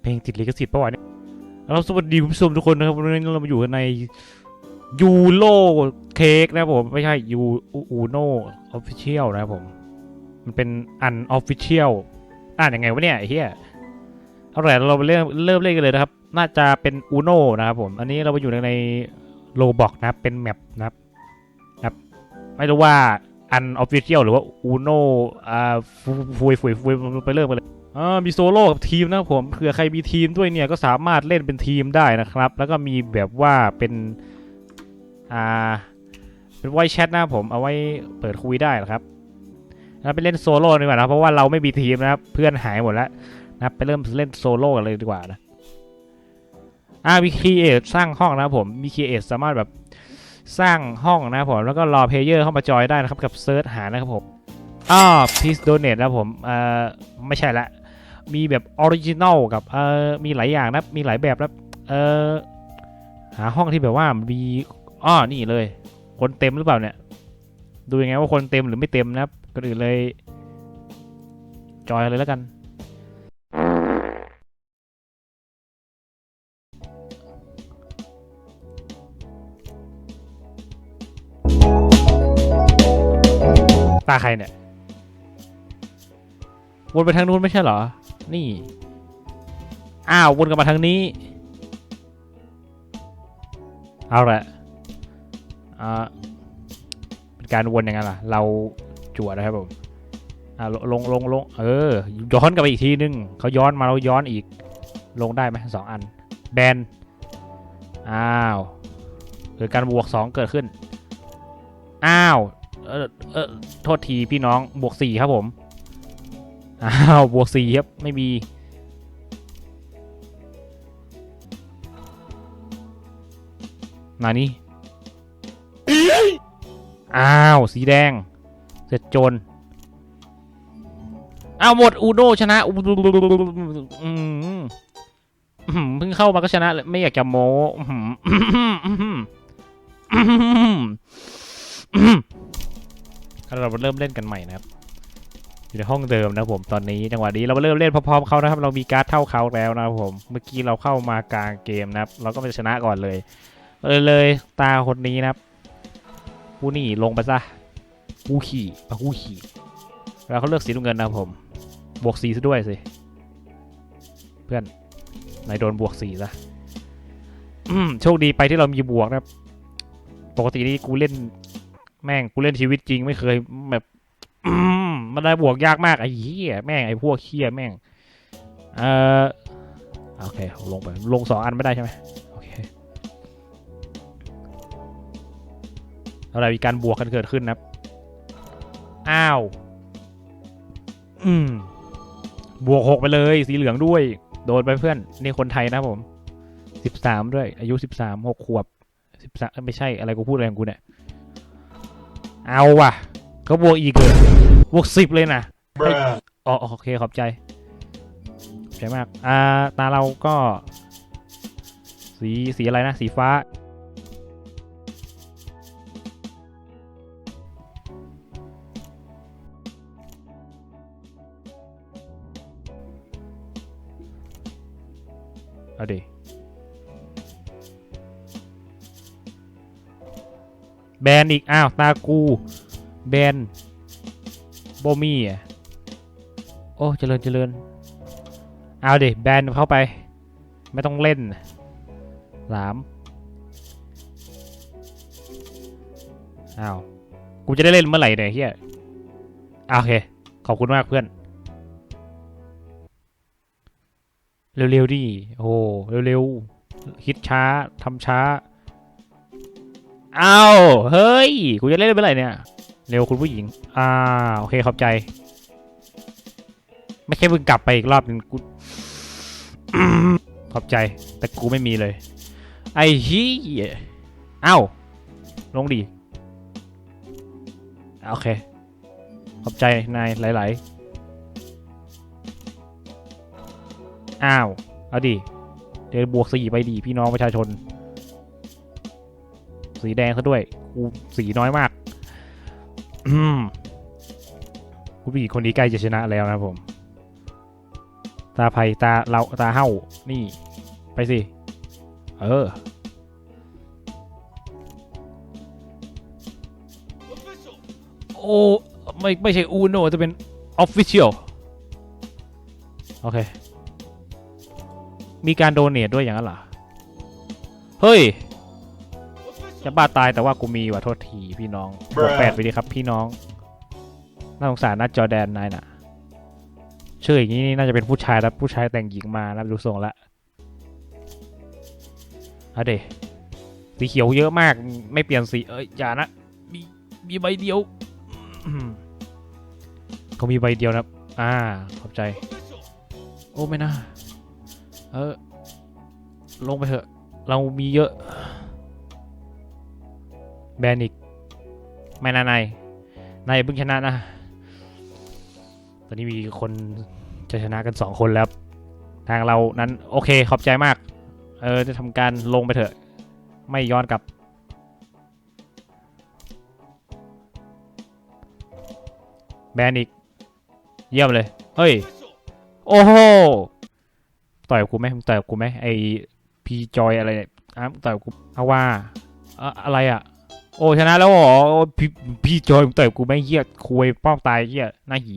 เพลงติดลิขสิทธิ์ปะวะเนี่ยเราสวัสดีคุณผู้ชมทุกคนนะครับวันนี้เรามาอยู่กันในยูโรเค้กนะผม ไม่ใช่ยูอูโนออฟฟิเชียลนะครับผม มันเป็นอันออฟฟิเชียลอ่านยังไงวะเนี่ยเหี้ยเอาละเราไปเริ่มเริ่มเล่นกันเลยนะครับ น่าจะเป็นอูโนนะครับผม อันนี้เราไปอยู่ในโลบอกนะครับเป็นแมปนะครับนะครับ ไม่รู้ว่าอันออฟฟิเชียลหรือว่าอูโนอ่าฟุฟุยฟุยฟุยไปเริ่มกันเลย อ่ามีโซโล่กับทีมนะครับผมเผื่อใครมีทีมด้วยเนี่ยก็สามารถเล่นเป็นทีมได้นะครับ แล้วก็มีแบบว่าเป็นอ่าเป็นไวแชทนะผมเอาไว้เปิดคุยได้นะครับแล้วไปเล่นโซโล่ดีกว่านะเพราะว่าเราไม่มีทีมนะครับเพื่อนหายหมดแล้วนะครับไปเริ่มเล่นโซโล่กันเลยดีกว่านะอ่ามีครีเอทสร้างห้องนะครับผมมีครีเอทสามารถแบบสร้างห้องนะครับผมแล้วก็รอเพลเยอร์เข้ามาจอยได้นะครับกับเซิร์ชหานะครับผมอ่า please donate นะครับผมเอ่อไม่ใช่ละ มีแบบออริจินอลกับเอ่อมีหลายอย่างนะมีหลายแบบนะเอ่อหาห้องที่แบบว่ามีอ้อนี่เลย คนเต็มหรือเปล่าเนี่ย ดูยังไงว่าคนเต็มหรือไม่เต็มนะครับก็อื่นเลย จอยเลยแล้วกันตาใครเนี่ยวนไปทางนู้นไม่ใช่เหรอ นี่ อ้าว วนกลับมาทางนี้ เอาละอ่าเป็นการวนยังไงล่ะ เราจั่วนะครับผมอ่าลงลงลงเออ ย้อนกลับไปอีกทีนึง เขาย้อนมาเราย้อนอีก ลงได้ไหมสองอัน แบน อ้าวเกิดการบวกสองเกิดขึ้น อ้าว เออเออโทษทีพี่น้องบวกสี่ครับผม อ้าวบวกสี่ครับ ไม่มี มานี่ อ้าว สีแดง เสร็จโจรอ้าวหมดอูโดชนะอืมอืมเพิ่งเข้ามาก็ชนะเลยไม่อยากจะโม้เราเริ่มเล่นกันใหม่นะครับ อยู่ในห้องเดิมนะผมตอนนี้จังหวะนี้เราเริ่มเล่นพร้อมๆเขานะครับ เรามีการ์ดเท่าเขาแล้วนะครับผมเมื่อกี้เราเข้ามากลางเกมนะครับ เราก็ไปชนะก่อนเลยเลยเลยตาคนนี้นะครับกูนี่ลงไปซะกูขี่ปะกูขี่แล้วเขาเลือกสีน้ำเงินนะครับผมบวกสีซะด้วยสิเพื่อนนายโดนบวกสีซะโชคดีไปที่เรามีบวกนะครับ ปกตินี่กูเล่นแม่งกูเล่นชีวิตจริงไม่เคยแบบ มันได้บวกยากมากไอ้เหี้ยแม่งไอ้พวกเหี้ยแม่งเอ่อโอเคลงไปลงสองอันไม่ได้ใช่ไหมโอเคอะไรมีการบวกกันเกิดขึ้นนะอ้าวอืมบวกหกไปเลยสีเหลืองด้วย โดนไปเพื่อนนี่คนไทยนะผมสิบสามด้วย อายุสิบสามหกขวบสิบสามไม่ใช่อะไรกูพูดอะไรของกูเนี่ยเอาว่ะเขาบวกอีกเลย บวกสิบเลยนะ Bruh. อ๋อโอเคขอบใจขอบใจมาก อ่า ตาเราก็ สีสีอะไรนะ สีฟ้า เอาดิแบนอีก อ้าว ตากู แบนโบมี่อะ โอ้ เจริญเจริญ เอาดิ แบนเข้าไป ไม่ต้องเล่นสามอ้าว กูจะได้เล่นเมื่อไหร่เนี่ยเฮียโอเค ขอบคุณมากเพื่อน เร็วๆดิ โอ้เร็วๆ คิดช้าทำช้า อ้าว เฮ้ย กูจะเล่นเมื่อไหร่เนี่ย เร็วคุณผู้หญิง อ่า โอเคขอบใจ ไม่แค่มึงกลับไปอีกรอบหนึงกูขอบใจ แต่กูไม่มีเลย ไอ้เฮียเอ้า ลงดิโอเค ขอบใจนายหลาย ๆ อ้าว เอาดิ เดี๋ยวบวกสีไปดีพี่น้องประชาชน สีแดงซะด้วย กูสีน้อยมาก ผู้หญิงคนนี้ใกล้จะชนะแล้วนะผม ตาไผ่ตาเราตาเห่านี่ ไปสิ เออ โอ้ไม่ไม่ใช่อูโนจะเป็นออฟฟิเชียลโอเค มีการโดเนทด้วยอย่างนั้นเหรอ เฮ้ย จะบ้าตายแต่ว่ากูมีว่ะโทษทีพี่น้องบอกแปดไปดีครับพี่น้อง น่าสงสารนะจอร์แดนนายน่ะ ชื่ออย่างนี้นี่น่าจะเป็นผู้ชายแล้วผู้ชายแต่งหญิงมานะดูทรงละเอาเดสีเขียวเยอะมากไม่เปลี่ยนสีเอ้ยอย่านะมีมีใบเดียวอืมเขามีใบเดียวนะอ่าขอบใจ โอ้ไม่น่าเออลงไปเถอะ เรามีเยอะ แบนอีก ไม่นะนายนายเพิ่งชนะนะ ตอนนี้มีคนจะชนะกันสองคนแล้ว ทางเรานั้นโอเคขอบใจมาก เออจะทำการลงไปเถอะ ไม่ย้อนกลับ แบนอีก เยี่ยมเลย เฮ้ย โอ้โห ต่อยกูไหมมึงต่อยกูไหมไอพีจอยอะไรเนี่ยอะต่อยกูเอาว่า อะอะไรอะ โอ้ชนะแล้วเหรอโอ้พี่พี่จอยมึงต่อยกูไม่เหี้ยคุยป้องตายเหี้ยหน้าหี